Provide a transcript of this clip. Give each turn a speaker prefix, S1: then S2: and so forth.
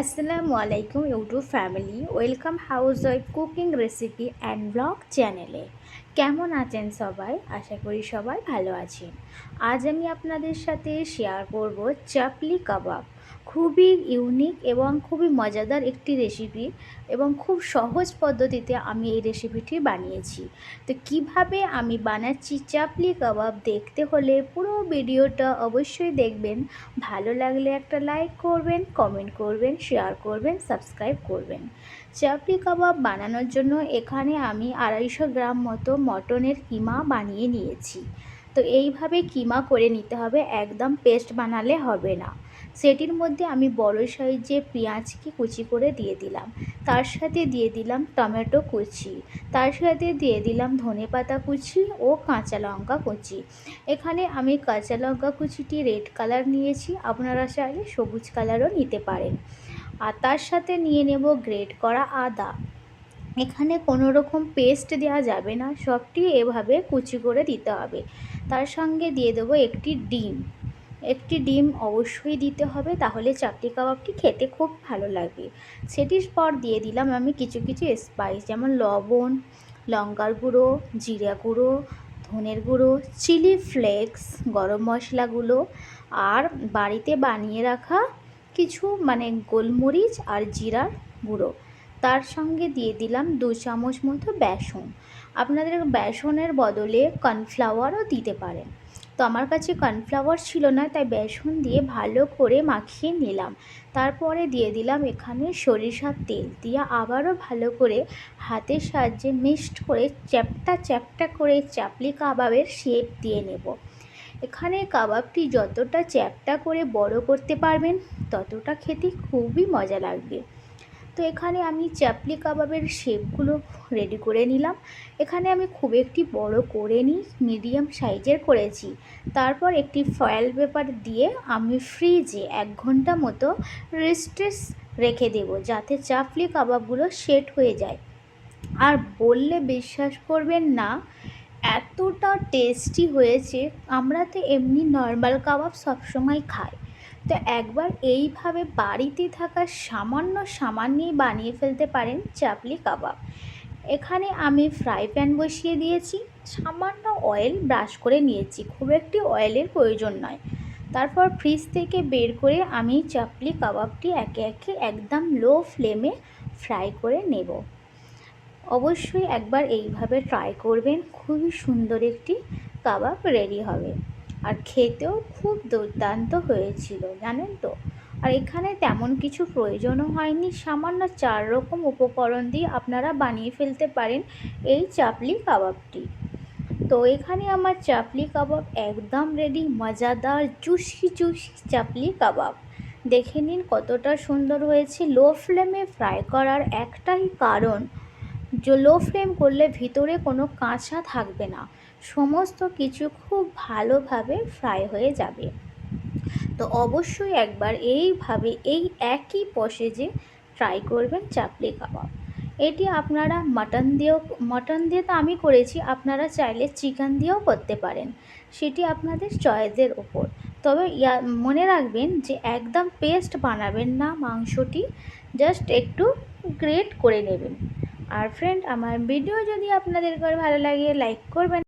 S1: আসসালামু আলাইকুম YouTube family welcome house wife cooking recipe and blog চ্যানেলে কেমন আছেন সবাই? আশা করি সবাই ভালো আছেন। আজ আমি আপনাদের সাথে শেয়ার করব চাপলি কাবাব। খুবই ইউনিক এবং খুবই মজাদার একটি রেসিপি এবং খুব সহজ পদ্ধতিতে আমি এই রেসিপিটি বানিয়েছি। তো কীভাবে আমি বানাচ্ছি চাপলি কাবাব দেখতে হলে পুরো ভিডিওটা অবশ্যই দেখবেন। ভালো লাগলে একটা লাইক করবেন কমেন্ট করবেন শেয়ার করবেন সাবস্ক্রাইব করবেন। চাপলি কাবাব বানানোর জন্য এখানে আমি আড়াইশো গ্রাম মতো মটনের কিমা বানিয়ে নিয়েছি। তো এইভাবে কিমা করে নিতে হবে, একদম পেস্ট বানালে হবে না। সেটির মধ্যে আমি বড় সাইজে পেঁয়াজকে কুচি করে দিয়ে দিলাম। তার সাথে দিয়ে দিলাম টমেটো কুচি। তার সাথে দিয়ে দিলাম ধনে পাতা কুচি ও কাঁচা লঙ্কা কুচি। এখানে আমি কাঁচা লঙ্কা কুচিটি রেড কালার নিয়েছি। আপনারা চাইলে সবুজ কালারও নিতে পারেন। আর তার সাথে নিয়ে নেব গ্রেট করা আদা। এখানে কোনো রকম পেস্ট দেওয়া যাবে না। সবটি এভাবে কুচি করে দিতে হবে। তার সঙ্গে দিয়ে দেবো একটি ডিম। একটি ডিম অবশ্যই দিতে হবে, তাহলে চাপটি কাবাবটি খেতে খুব ভালো লাগবে সেটির পর দিয়ে দিলাম আমি কিছু কিছু স্পাইস যেমন লবণ, লঙ্কার গুঁড়ো, জিরা গুঁড়ো, ধনের গুঁড়ো চিলি ফ্লেক্স গরম মশলাগুলো, আর বাড়িতে বানিয়ে রাখা কিছু মানে গোলমরিচ আর জিরার গুঁড়ো। তার সঙ্গে দিয়ে দিলাম দু চামচ মতো বেসন। আপনাদের বেসনের বদলে কর্নফ্লাওয়ারও দিতে পারেন। তো আমার কাছে কর্নফ্লাওয়ার ছিল না, তাই বেসন দিয়ে ভালো করে মাখিয়ে নিলাম। তারপরে দিয়ে দিলাম এখানে সরিষার তেল। দিয়ে আবারও ভালো করে হাতের সাহায্যে মিক্সড করে চ্যাপটা চ্যাপটা করে চাপলি কাবাবের শেপ দিয়ে নেব। এখানে কাবাবটি যতটা চ্যাপটা করে বড় করতে পারবেন, ততটা খেতে খুবই মজা লাগবে। তো এখানে আমি চাপলি কাবাবের শেপগুলো রেডি করে নিলাম। এখানে আমি খুব একটি বড় করে নিই মিডিয়াম সাইজের করেছি। তারপর একটি ফয়েল পেপার দিয়ে আমি ফ্রিজে এক ঘণ্টা মতো রেস্টেস রেখে দেব, যাতে চাপলি কাবাবগুলো সেট হয়ে যায়। আর বললে বিশ্বাস করবেন না, এতটা টেস্টি হয়েছে, আমরা তো এমনি নর্মাল কাবাব সবসময় খাই। তো একবার এইভাবে বাড়িতে থাকা সামান্য সামান্যই বানিয়ে ফেলতে পারেন চাপলি কাবাব। এখানে আমি ফ্রাই প্যান বসিয়ে দিয়েছি, সামান্য অয়েল ব্রাশ করে নিয়েছি, খুব একটি অয়েলের প্রয়োজন নয়। তারপর ফ্রিজ থেকে বের করে আমি চাপলি কাবাবটি একে একে একদম লো ফ্লেমে ফ্রাই করে নেব। অবশ্যই একবার এইভাবে ট্রাই করবেন, খুবই সুন্দর একটি কাবাব রেডি হবে। আর খেতেও খুব দুর্দান্ত হয়েছিল, জানেন তো? আর এখানে তেমন কিছু প্রয়োজনও হয়নি, সামান্য চার রকম উপকরণ দিয়ে আপনারা বানিয়ে ফেলতে পারেন এই চাপলি কাবাবটি। তো এখানে আমার চাপলি কাবাব একদম রেডি মজাদার জুসি জুসি চাপলি কাবাব। দেখে নিন কতটা সুন্দর হয়েছে লো ফ্লেমে ফ্রাই করার একটাই কারণ, যে লো ফ্লেম করলে ভিতরে কোনো কাঁচা থাকবে না। সমস্ত কিছু খুব ভালোভাবে ফ্রাই হয়ে যাবে। তো অবশ্যই একবার এইভাবে এই একই পসেজে ট্রাই করবেন চাপলি কাবাব। এটি আপনারা মাটন দিয়েও, মাটন দিয়ে তো আমি করেছি, আপনারা চাইলে চিকেন দিয়েও করতে পারেন। সেটি আপনাদের চয়েসের ওপর। তবে মনে রাখবেন যে একদম পেস্ট বানাবেন না মাংসটি, জাস্ট একটু গ্রেট করে নেবেন। আর ফ্রেন্ড, আমার ভিডিও যদি আপনাদের ভালো লাগে, লাইক করবেন।